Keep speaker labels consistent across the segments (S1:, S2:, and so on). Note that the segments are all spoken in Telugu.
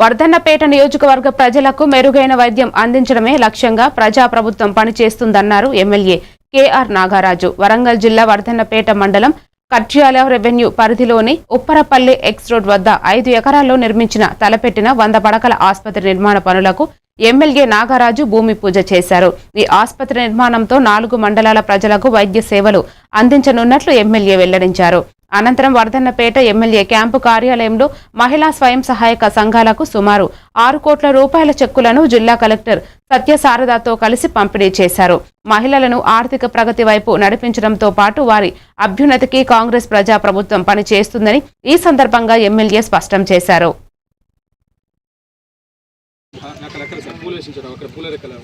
S1: వర్ధన్నపేట నియోజకవర్గ ప్రజలకు మెరుగైన వైద్యం అందించడమే లక్ష్యంగా ప్రజాప్రభుత్వం పనిచేస్తుందన్నారు ఎమ్మెల్యే కేఆర్ నాగారాజు. వరంగల్ జిల్లా వర్ధన్నపేట మండలం కట్యాల రెవెన్యూ పరిధిలోని ఉప్పరపల్లి ఎక్స్ రోడ్ వద్ద ఐదు ఎకరాల్లో నిర్మించిన తలపెట్టిన వంద పడకల ఆసుపత్రి నిర్మాణ పనులకు ఎమ్మెల్యే నాగరాజు భూమి పూజ చేశారు. ఈ ఆసుపత్రి నిర్మాణంతో నాలుగు మండలాల ప్రజలకు వైద్య సేవలు అందించనున్నట్లు ఎమ్మెల్యే వెల్లడించారు. అనంతరం వర్ధన్నపేట ఎమ్మెల్యే క్యాంపు కార్యాలయంలో మహిళా స్వయం సహాయక సంఘాలకు సుమారు ఆరు కోట్ల రూపాయల చెక్కులను జిల్లా కలెక్టర్ సత్యశారదాతో కలిసి పంపిణీ చేశారు. మహిళలను ఆర్థిక ప్రగతి వైపు నడిపించడంతో పాటు వారి అభ్యున్నతికి కాంగ్రెస్ ప్రజా ప్రభుత్వం పనిచేస్తుందని ఈ సందర్భంగా ఎమ్మెల్యే స్పష్టం చేశారు.
S2: అక్కడ సార్ పూలు వేసించారు అక్కడ పూల రెక్కలు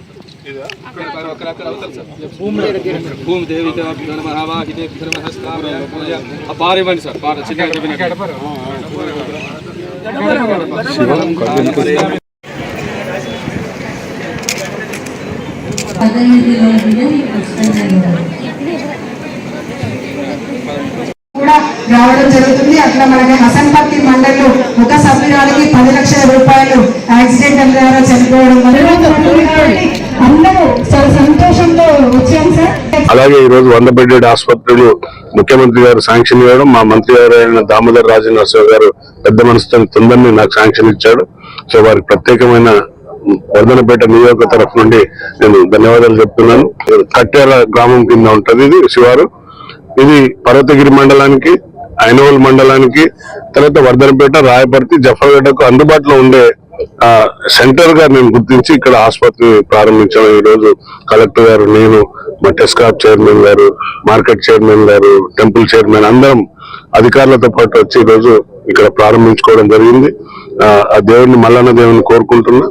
S2: అక్కడ అక్కడ అవుతారు సార్ భూమి దేవి బార్ ఇవ్వండి సార్ బార్ చిన్న
S3: పదహైదులో వినని
S4: రావడం జరుగుతుంది. అట్లా మనకి హసన్పర్తి మండలిలో ఒక సభ్యురాలికి పది లక్షల రూపాయలు యాక్సిడెంట్ ద్వారా చనిపోవడం అందరూ చాలా సంతోషంతో వచ్చాం సార్.
S5: అలాగే ఈ రోజు వంద బెడ్డెడ్ ఆసుపత్రులు ముఖ్యమంత్రి గారు శాంక్షన్ ఇవ్వడం మా మంత్రి గారు అయిన దామోదర్ రాజు నరసింహ గారు పెద్ద మనసుతో తొందరని నాకు శాంక్షన్ ఇచ్చాడు. సో వారికి ప్రత్యేకమైన వర్ధనపేట నియోజక తరఫు నుండి నేను ధన్యవాదాలు చెప్తున్నాను. కట్టేర గ్రామం కింద ఉంటది ఇది శివారు. ఇది పర్వతగిరి మండలానికి ఐనవల్ మండలానికి తర్వాత వర్ధనపేట రాయపర్తి జఫర్పేటకు అందుబాటులో ఉండే సెంటర్గా నేను గుర్తించి ఇక్కడ ఆసుపత్రి ప్రారంభించాను. ఈ రోజు కలెక్టర్ గారు నేను మా టెస్కాప్ చైర్మన్ గారు మార్కెట్ చైర్మన్ గారు టెంపుల్ చైర్మన్ అందరం అధికారులతో పాటు వచ్చి ఈ రోజు ఇక్కడ ప్రారంభించుకోవడం జరిగింది. ఆ, ఆ దేవుడిని మల్లన్న దేవుని కోరుకుంటున్నా.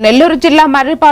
S1: నెల్లూరు జిల్లా మర్రిపాడు